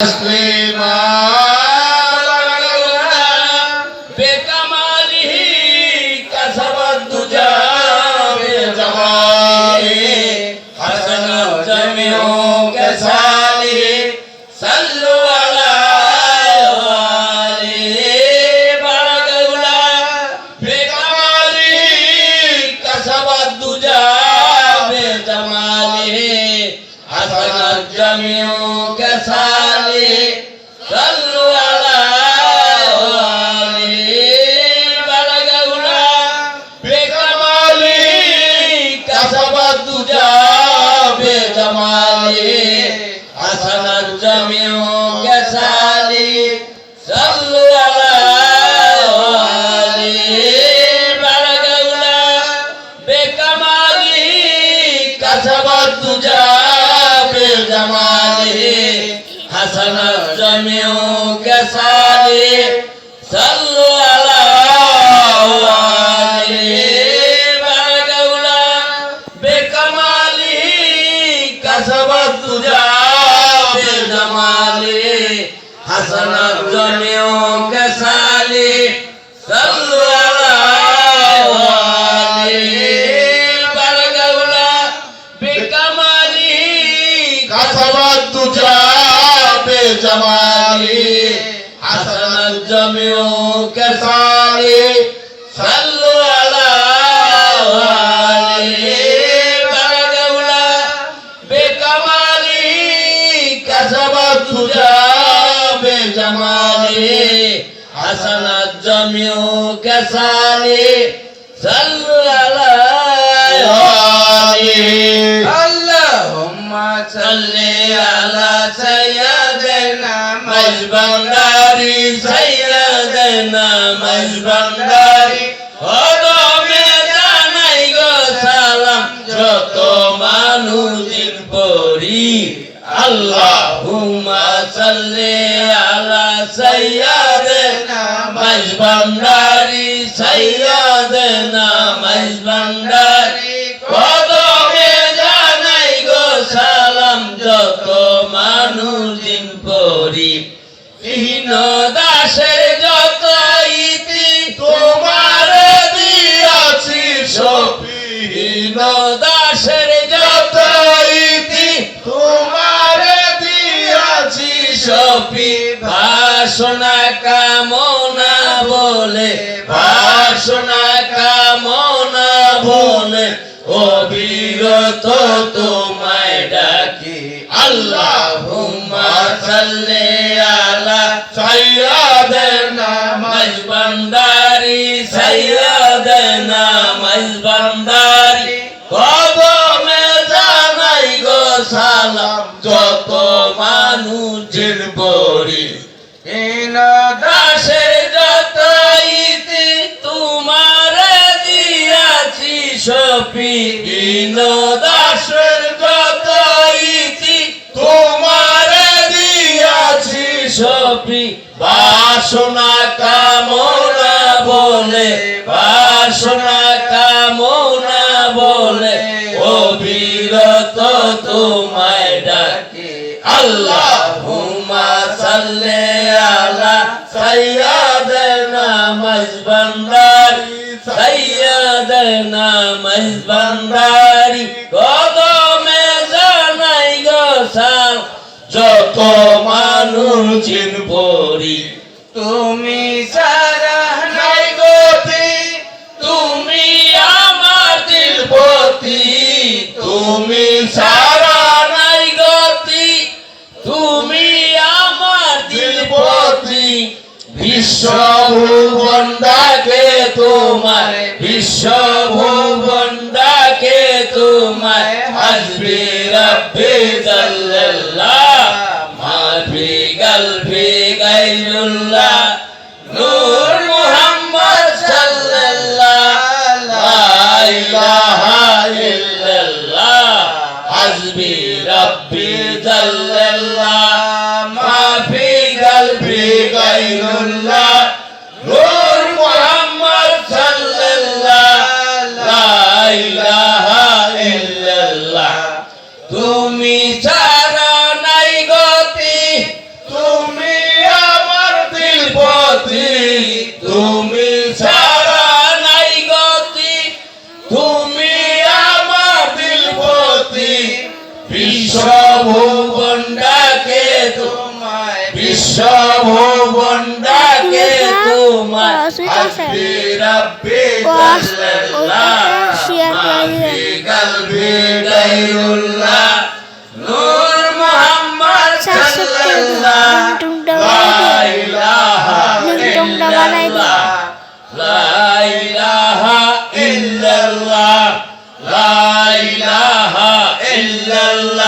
Muslimah Jamale Hasan जमियो कसाले بجماله حسن الجميع كسالي صلوا على آله بارك بكماله كسب الدجى بجماله حسن الجميع كسالي صلوا على آله اللهم صل على سيدنا مجبنداری سید نامش بنداری বাসনা কামনা বলে অবিরত তোমায় ডাকি। আল্লাহুম্মা সাল্লি আলা সাইয়্যিদিনা মজবন্দারি সাইয়্যিদিনা মজবন্দারি কদমে জানাই গো সালাম, যত মানুষের হীন দাসের যত তোমার দিয়াছি সপি। বাসনা কামনা বলে, বাসনা কামনা বলে অবিরত তোমায় ডাকে। আল্লাহুম্মা সাল্লি আলা সাইয়্যিদিনা মজবন্দারি সাইয়্যিদিনা মজবন্দারি যত মানুষের পরি তুমি সারা জাল্লাল্লাহ ভুবন ডাকে তোমার হাসবি রব্বি জাল্লাল্লাহ মাফি কলবি গায়রুল্লাহ নূর মুহাম্মদ সাল্লাল্লাহ লা ইলাহা ইল্লাল্লাহ। লা ইলাহা ইল্লাল্লাহ। লা ইলাহা ইল্লাল্লাহ।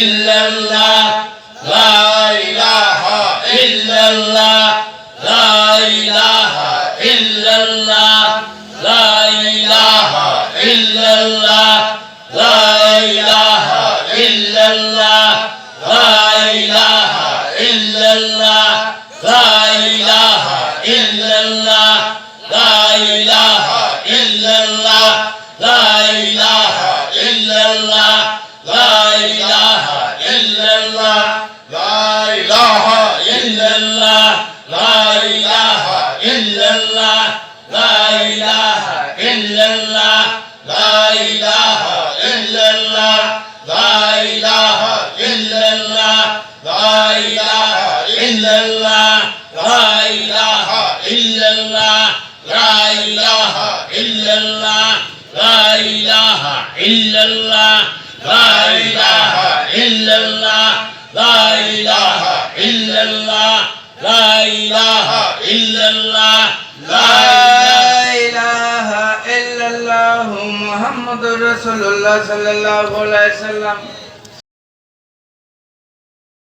ইল্লাল্লাহ। ইল্লাল্লাহ লা ইলাহা ইল্লাল্লাহ লা ইলাহা ইল্লাল্লাহ সাল্লাল্লাহু আলাইহি সাল্লাম।